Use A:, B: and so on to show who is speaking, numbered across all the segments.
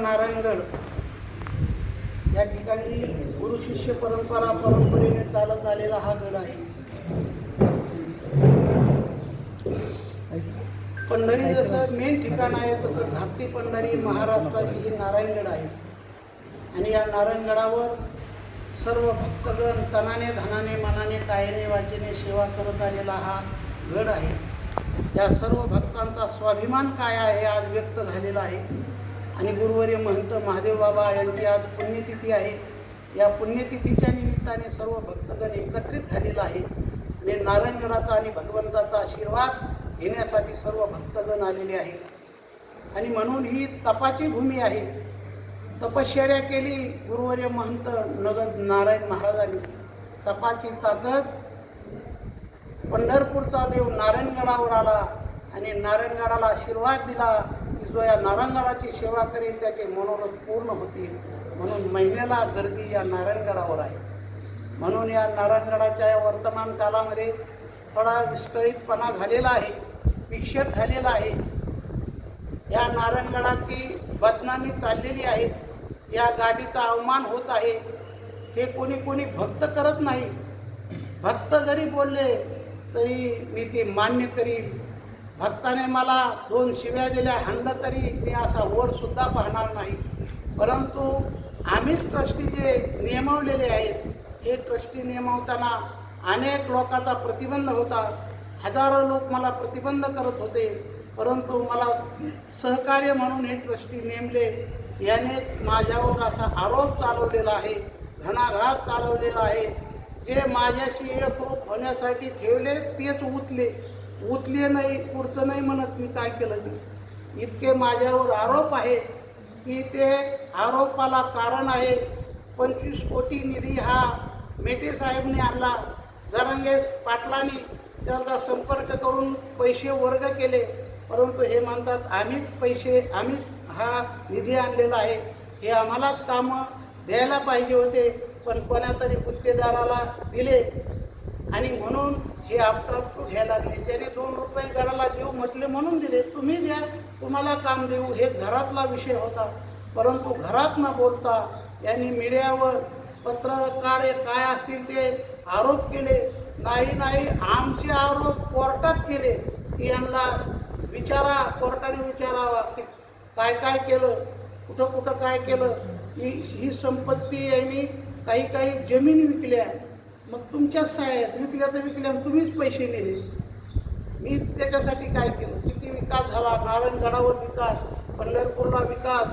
A: नारायणगड. या ठिकाणी गुरु शिष्य परंपरा परंपरेने चालत आलेला हा गड आहे. पंढरी जसं मेन ठिकाण आहे तसं धाकटी पंढरी महाराष्ट्राची ही नारायणगड आहे. आणि या नारायणगडावर सर्व भक्तगण तनाने धनाने मनाने कायने वाचेने सेवा करत आलेला हा गड आहे. या सर्व भक्तांचा स्वाभिमान काय आहे हे आज व्यक्त झालेला आहे. आणि गुरुवर्य महंत महादेव बाबा यांची आज पुण्यतिथी आहे. या पुण्यतिथीच्या निमित्ताने सर्व भक्तगण एकत्रित झालेला आहे. आणि नारायणगडाचा आणि भगवंताचा आशीर्वाद घेण्यासाठी सर्व भक्तगण आलेले आहेत. आणि म्हणून ही तपाची भूमी आहे. तपश्चर्या केली गुरुवर्य महंत नगद नारायण महाराजांनी. तपाची ताकद पंढरपूरचा देव नारायणगडावर आला आणि नारायणगडाला आशीर्वाद दिला. जो या नारायणगडाची सेवा करेल त्याचे मनोरथ पूर्ण होतील. म्हणून महिन्याला गर्दी या नारायणगडावर आहे. म्हणून या नारायणगडाच्या या वर्तमान कालामध्ये थोडा विस्कळीतपणा झालेला आहे विक्षेप झालेला आहे. या नारायणगडाची बदनामी चाललेली आहे. या गादीचा अवमान होत आहे. हे कोणी कोणी भक्त करत नाही. भक्त जरी बोलले तरी मी ते मान्य करीन. भक्ताने मला दोन शिव्या दिल्या. हाणलं तरी मी असा वरसुद्धा पाहणार नाही. परंतु आम्हीच ट्रस्टी जे नियमवलेले आहेत हे ट्रस्टी नियमवताना अनेक लोकांचा प्रतिबंध होता. हजारो लोक मला प्रतिबंध करत होते. परंतु मला सहकार्य म्हणून हे ट्रस्टी नेमले. याने माझ्यावर असा आरोप चालवलेला आहे घणाघात चालवलेला आहे. जे माझ्याशी एकरूप होण्यासाठी ठेवले तेच उतले. उतले नाही पुढचं नाही म्हणत मी काय केलं ते इतके माझ्यावर आरोप आहेत की ते आरोपाला कारण आहे. पंचवीस कोटी निधी हा मेटे साहेबने आणला. जरंगेश पाटलांनी त्याचा संपर्क करून पैसे वर्ग केले. परंतु हे म्हणतात आम्हीच पैसे आम्हीच हा निधी आणलेला आहे. हे आम्हालाच कामं द्यायला पाहिजे होते पण कोणातरी गुत्तेदाराला दिले. आणि म्हणून हे आपटाप घ्यायला लागले. त्याने दोन रुपये घराला देऊ म्हटले म्हणून दिले. तुम्ही द्या तुम्हाला काम देऊ. हे घरातला विषय होता. परंतु घरात न बोलता यांनी मीडियावर पत्रकार काय असतील ते आरोप केले. नाही नाही आमचे आरोप कोर्टात केले. की यांना विचारा कोर्टाने विचारावा की काय काय केलं कुठं कुठं काय केलं. ही ही संपत्ती यांनी काही काही जमीन विकल्या. मग तुमच्याच आहेत विकल्या तर विकल्या तुम्हीच पैसे नेले. मी त्याच्यासाठी काय केलं? किती विकास झाला? नारायणगडावर विकास पंढरपूरला विकास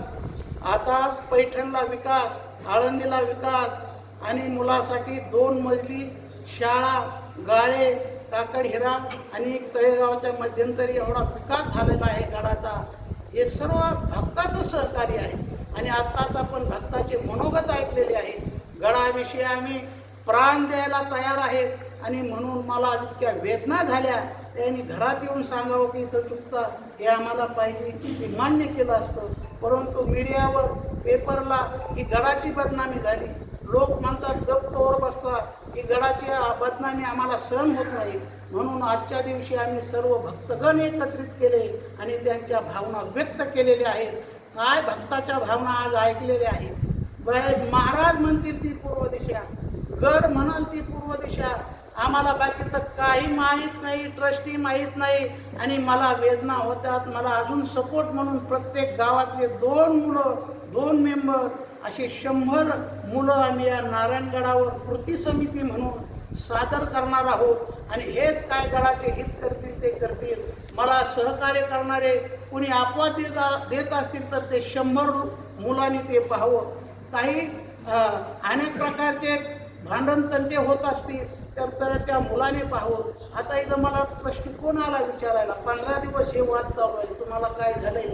A: आता पैठणला विकास आळंदीला विकास आणि मुलासाठी दोन मजली शाळा गाळे काकड हिरा आणि तळेगावच्या मध्यंतरी एवढा विकास झालेला आहे गडाचा. हे सर्व भक्ताचं सहकार्य आहे. आणि आत्ताच आपण भक्ताचे मनोगत ऐकलेले आहे. गडाविषयी आम्ही प्राण द्यायला तयार आहेत. आणि म्हणून मला इतक्या वेदना झाल्या. त्यांनी घरात येऊन सांगावं की इथं चुकता. हे आम्हाला पाहिजे. ते मान्य केलं असतं. परंतु मीडियावर पेपरला ही गडाची बदनामी झाली. लोक म्हणतात गप्पवर तोवर बसता. की गडाची बदनामी आम्हाला सहन होत नाही. म्हणून आजच्या दिवशी आम्ही सर्व भक्तगण एकत्रित केले आणि त्यांच्या भावना व्यक्त केलेल्या आहेत. काय भक्ताच्या भावना आज ऐकलेल्या आहेत? ब- महाराज म्हणतील ती पूर्व दिशा. गड म्हणाल ती पूर्व दिशा. आम्हाला बाकीचं काही माहीत नाही ट्रस्टी माहीत नाही. आणि मला वेदना होतात मला अजून सपोर्ट म्हणून प्रत्येक गावातले दोन मुलं दोन मेंबर असे शंभर मुलं आम्ही या नारायणगडावर कृती समिती म्हणून सादर करणार आहोत. आणि हेच काय गडाचे हित करतील ते करतील. मला सहकार्य करणारे कुणी अपवाद देत देत असतील तर ते शंभर मुलांनी ते पाहावं. काही अनेक प्रकारचे भांडण तंटे होत असतील तर तर त्या मुलाने पाहावं. आता इथं मला प्रश्न कोण आला विचारायला? पंधरा दिवस हे वाद चालू आहे. तुम्हाला काय झालंय?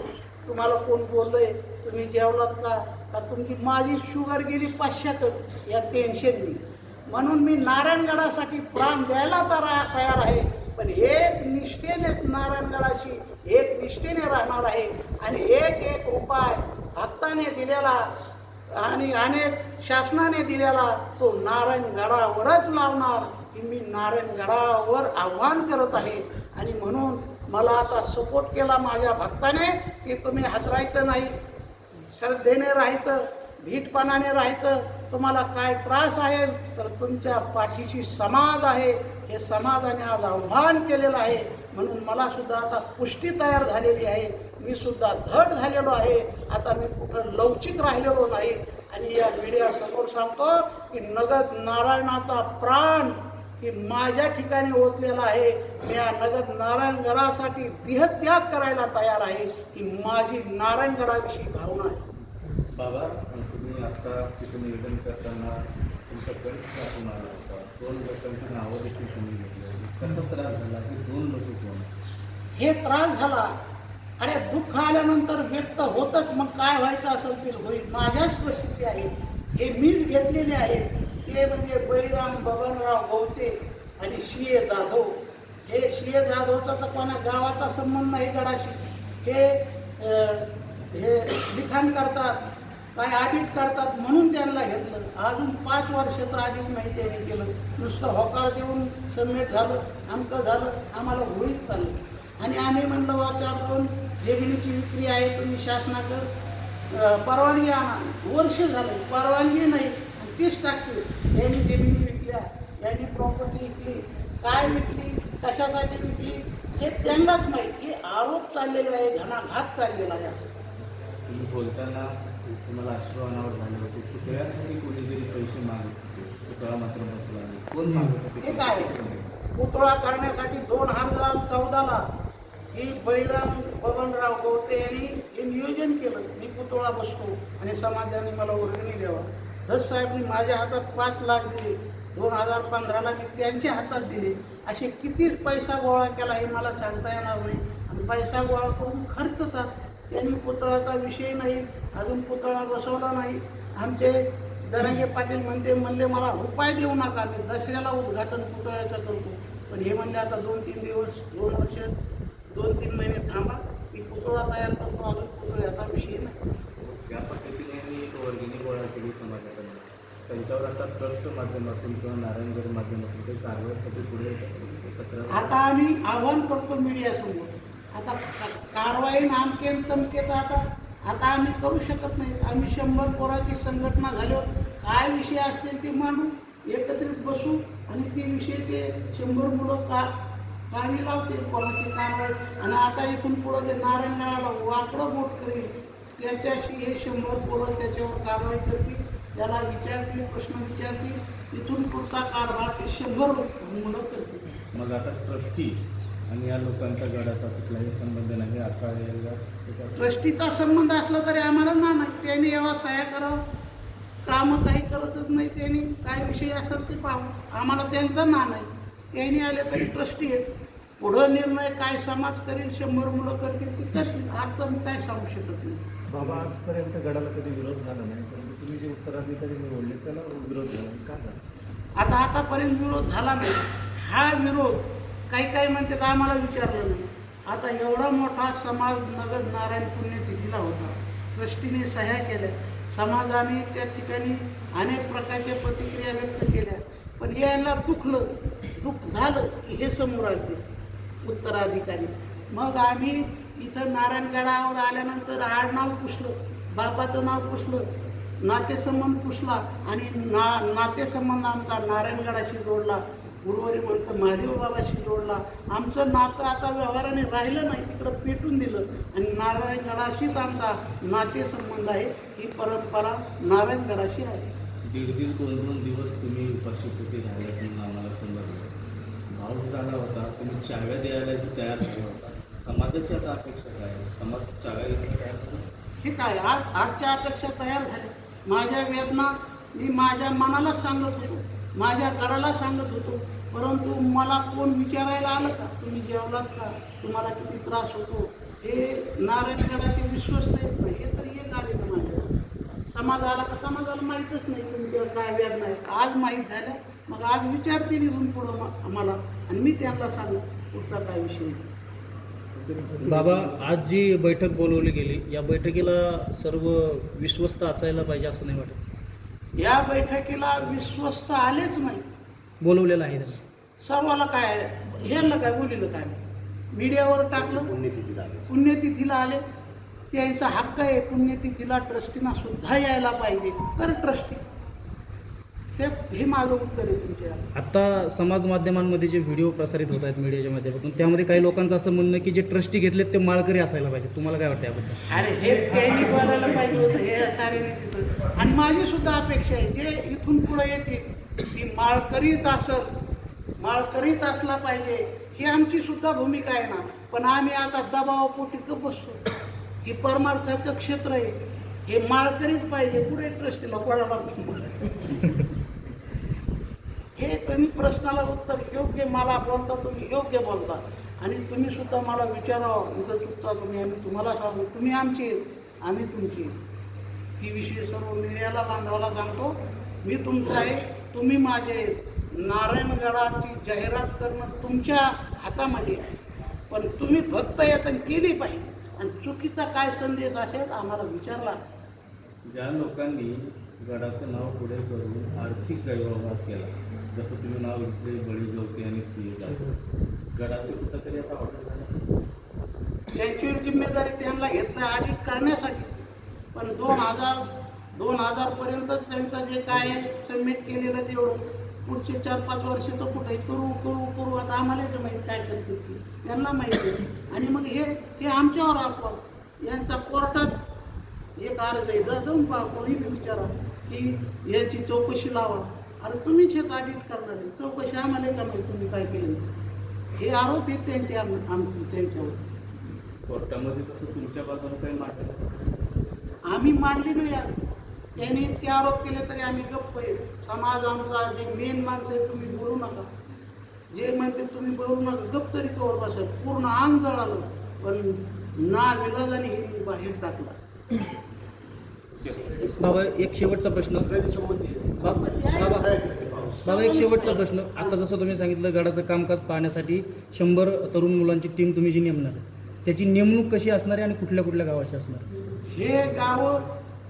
A: तुम्हाला कोण बोललंय? तुम्ही जेवलात का? का तुमची माझी शुगर गेली पाचशेकडे या टेन्शननी म्हणून मी नारायणगडासाठी प्राण द्यायला तर तयार आहे. पण एक निष्ठेने नारायणगडाशी एक निष्ठेने राहणार आहे. आणि एक एक उपाय भक्ताने दिलेला आणि अनेक शासनाने दिलेला तो नारायणगडावरच लावणार. की मी नारायणगडावर आव्हान करत आहे. आणि म्हणून मला आता सपोर्ट केला माझ्या भक्ताने की तुम्ही हातरायचं नाही. श्रद्धेने राहायचं धीटपणाने राहायचं. तुम्हाला काय त्रास आहे तर तुमच्या पाठीशी समाज आहे. हे समाजाने आज आव्हान केलेलं आहे. म्हणून मला सुद्धा आता पुष्टी तयार झालेली आहे. मी सुद्धा धट झालेलो आहे. आता मी कुठं लवचिक राहिलेलो नाही. आणि या मीडियासमोर सांगतो की नगद नारायणाचा प्राण की माझ्या ठिकाणी ओतलेला आहे. मी या नगद नारायणगडासाठी देहत्याग करायला तयार आहे. ही माझी नारायणगडाविषयी भावना आहे.
B: बाबा तुम्ही आता तिथे निवेदन करताना तुमचा गट आला होता. दोन नावं देखील तुम्ही घेतली होती. कसा त्रास झाला? की दोन लोक कोण?
A: हे त्रास झाला. अरे दुःख आल्यानंतर व्यक्त होतच. मग काय व्हायचं असेल ते होईल. माझ्याच प्रसिद्धी आहे. हे मीच घेतलेले आहेत ते म्हणजे बळीराम बबनराव गवते आणि शिये जाधव. हे शिये जाधवचा तर कोणा गावाचा संबंध नाही गडाशी. हे हे लिखाण करतात काय ऑडिट करतात म्हणून त्यांना घेतलं. अजून पाच वर्षाचं ऑडिट नाही त्यांनी केलं. नुसतं होकार देऊन सबमिट झालं आमकं झालं आम्हाला होळीत चाललं. आणि आम्ही म्हणलं बा चार दोन जमिनीची विक्री आहे तुम्ही शासनाकडं परवानगी आणा. वर्ष झालं परवानगी नाही. आणि तीच टाकते यांनी जमिनी विकल्या यांनी प्रॉपर्टी विकली काय विकली कशासाठी विकली? हे त्यांनाच माहीत. हे आरोप चाललेले आहे घणाघात चाललेला आहे. असं
B: बोलताना तुम्हाला अश्रुअनावर झाले होते. पुतळ्यासाठी कोणीतरी पैसे मागत होते पुतळा मात्र बसला नाही. कोण मागत
A: हे काय पुतळा करण्यासाठी दोन हजार चौदाला ही बळीराम बबनराव गवते यांनी हे नियोजन केलं. मी पुतळा बसतो आणि समाजाने मला वर्गणी द्यावा. धस साहेबनी माझ्या हातात पाच लाख दिले. दोन हजार पंधराला मी त्यांच्या हातात दिले. असे किती पैसा गोळा केला हे मला सांगता येणार नाही. आणि पैसा गोळा करून खर्चतात त्यांनी पुतळ्याचा विषय नाही. अजून पुतळा बसवला नाही. आमचे धनंजय पाटील म्हणते म्हणले मला रुपये देऊ नका मी दसऱ्याला उद्घाटन पुतळ्याचं करतो. पण हे म्हणले आता दोन तीन दिवस दोन वर्ष दोन तीन महिने थांबा मी पुतळा तयार करतो अजून पुतळ्याचा विषय नाही.
B: त्या पद्धतीने मी एक वर्गणी गोळा केली समाजाकडे त्यांच्यावर आता ट्रस्ट माध्यमातून किंवा नारायणगड माध्यमातून ते कारवाईसाठी पुढे तक्रार
A: आता आम्ही आव्हान करतो मीडियासमोर. आता कारवाई नामकेन तमकेत आता आता आम्ही करू शकत नाही. आम्ही शंभर पोराची संघटना झाल्यावर काय विषय असतील ते मांडू एकत्रित बसू आणि ते विषय ते शंभर मुलं का कारणी लावतील कोणाची कारवाई आणि आता इथून पुढं जे नारायणगडाला वाकडं बोट करेल त्याच्याशी हे शंभर पोरं त्याच्यावर कारवाई करतील त्याला विचारतील प्रश्न विचारतील. इथून पुढचा कारभार ते शंभर मुलं करतील.
B: मग आता ट्रस्टी आणि या लोकांचा गडाचा कुठलाही संबंध नाही असा
A: ट्रस्टीचा संबंध असला तरी आम्हाला ना नाही त्यांनी यावा सहाय्य करावं. कामं काही करतच नाही त्यांनी. काय विषय असेल ते पाहू. आम्हाला त्यांचा ना नाही. त्यांनी आले तरी ट्रस्टी आहेत. पुढं निर्णय काय समाज करेल शंभर मुलं करतील ते करतील. आजचं मी काय सांगू शकत नाही.
C: बाबा आजपर्यंत गडाला कधी विरोध झाला नाही परंतु तुम्ही जे उत्तराधिकारी निवडले त्याला विरोध झाला. का झाला?
A: आता आतापर्यंत विरोध झाला नाही. हा विरोध काही काही म्हणतात आम्हाला विचारलं नाही. आता एवढा मोठा समाज नगद नारायण पुण्यतिथीला होता. ट्रस्टीने सह्या केल्या. समाजाने त्या ठिकाणी अनेक प्रकारच्या प्रतिक्रिया व्यक्त केल्या. पण यायला दुखलं. दुःख झालं की हे समोर आले उत्तराधिकारी. मग आम्ही इथं नारायणगडावर आल्यानंतर आडनाव पुसलं बापाचं नाव पुसलं नातेसंबंध पुसला आणि ना नातेसंबंध आमचा नारायणगडाशी जोडला. गुरुवारी म्हणतं महादेव बाबाशी जोडला. आमचं नातं आता व्यवहाराने राहिलं नाही तिकडं पेटून दिलं. आणि नारायणगडाशीच आमचा नातेसंबंध आहे ही परंपरा नारायणगडाशी आहे.
B: दीड दीड दोन दोन दिवस तुम्ही उपाशीपोटी राहिला म्हणून आम्हाला समजलं भाऊ झाला होता तुम्ही चाव्या द्यायला तयार झाला होता. समाजाची आता अपेक्षा काय? समाज चाव्या तयार होतो
A: हे काय? आज आजच्या अपेक्षा तयार झाल्या. माझ्या वेदना मी माझ्या मनाला सांगत होतो. माझ्या गडाला सांगत होतो परंतु मला कोण विचारायला आलं का? तुम्ही जेवलात का? तुम्हाला किती त्रास होतो? हे नारायणगडाचे विश्वस्त आहेत ना हे तरी एक आले का माझ्या समाजाला का समाजाला माहीतच नाही तुमच्यावर काय व्याज नाही आज माहीत झाल्या मग आज विचारतील इथून पुढं मा- आम्हाला. आणि मी त्यांना सांगू पुढचा काय विषय
D: बाबा आज जी बैठक बोलवली गेली या बैठकीला सर्व विश्वस्त असायला पाहिजे असं नाही वाटत.
A: या बैठकीला विश्वस्त आलेच नाही.
D: बोलवलेलं आहे त्यांना.
A: सर्वाला काय ह्यांना काय बोलिलं काय? मीडियावर टाकलं. पुण्यतिथीला आले. त्यांचा हक्क आहे पुण्यतिथीला ट्रस्टीना सुद्धा यायला पाहिजे. तर ट्रस्टी हे हे माझं उत्तर आहे तुमच्या.
D: आता समाज माध्यमांमध्ये जे व्हिडिओ प्रसारित होत आहेत मीडियाच्या माध्यमातून त्यामध्ये काही लोकांचं असं म्हणणं की जे ट्रस्टी घेतलेत ते माळकरी असायला पाहिजे. तुम्हाला काय वाटतं याबद्दल?
A: अरे हे त्यांनी बोलायला पाहिजे होतं हे सारे तिथं आणि माझी सुद्धा अपेक्षा आहे जे इथून पुढे येते ती माळकरीच असल माळकरीच असला पाहिजे ही आमची सुद्धा भूमिका आहे ना. पण आम्ही आता दबावापोटी का बसतो. ही परमार्थाचं क्षेत्र आहे. हे माळकरीच पाहिजे पुढे ट्रस्टीला कोणाला हे तुम्ही प्रश्नाला उत्तर योग्य मला बोलता तुम्ही योग्य बोलता. आणि तुम्ही सुद्धा मला विचारावं इथं चुकता तुम्ही आम्ही तुम्हाला सांगू तुम्ही आमची आम्ही तुमची ही विषय सर्व मीडियाला बांधवाला सांगतो. मी तुमचा आहे तुम्ही माझे आहेत. नारायणगडाची जाहिरात करणं तुमच्या हातामध्ये आहे. पण तुम्ही भक्त येत केली पाहिजे. आणि चुकीचा काय संदेश असेल आम्हाला विचारला.
B: ज्या लोकांनी गडाचं नाव पुढे करून आर्थिक गैरव्यवहार केला. जसं तुम्ही नाव घेतले बळी जोते आणि सी गडाचं कुठंतरी आता ऑर्डर
A: त्यांची जिम्मेदारी त्यांना घेतलं ऑडिट करण्यासाठी. पण दोन हजार दोन हजारपर्यंतच त्यांचं जे काय सबमिट केलेलं तेवढं. पुढचे चार पाच वर्षाचं कुठे करू करू करू आता आम्हाला तर माहीत काय करते त्यांना माहिती आणि मग हे हे आमच्यावर आपण यांचा कोर्टात एक अर्ज आहे. जर जाऊन पहा कोणी विचारा की याची चौकशी लावा. अरे तुम्हीच हे ऑडिट करणार आहे. चौकशी आम्हाला का माहिती तुम्ही काय केलं? हे आरोप आहेत त्यांचे त्यांच्यावर.
B: कोर्टामध्ये तसं तुमच्या बाजूने काही मांडलं
A: आम्ही मांडली नाही यार. त्यांनी इतके आरोप केले तरी आम्ही गप्प आहे. समाज आमचा जे मेन माणसं आहे तुम्ही बोलू नका. जे म्हणते तुम्ही बोलू नका. गप्प तरी कवर बसेल पूर्ण अंग जळालं. पण ना विलाजाने हे बाहेर टाकला.
D: बाबा एक शेवटचा प्रश्न. बाबा बाबा एक शेवटचा प्रश्न. आता जसं तुम्ही सांगितलं गडाचं कामकाज पाहण्यासाठी शंभर तरुण मुलांची टीम तुम्ही जी नेमणार त्याची नेमणूक कशी असणार आहे आणि कुठल्या कुठल्या गावाची असणार
A: हे गावं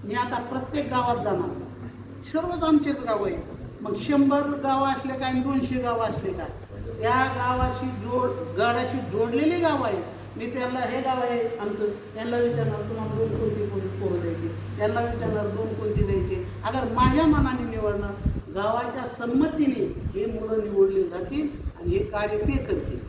A: मी आता प्रत्येक गावात जाणार. सर्वच आमचेच गाव आहे. मग शंभर गावं असले काय आणि दोनशे गावं असले काय? त्या गावाशी जोड गडाशी जोडलेली गावं आहे. मी त्यांना हे गाव आहे आमचं. त्यांना विचारणार तुम्हाला दोन कोणती कोणती पोरं द्यायची? त्यांना विचारणार दोन कोणती द्यायचे. अगर माझ्या मनाने निवडणार गावाच्या संमतीने हे मुलं निवडली जातील आणि हे कार्य ते करतील.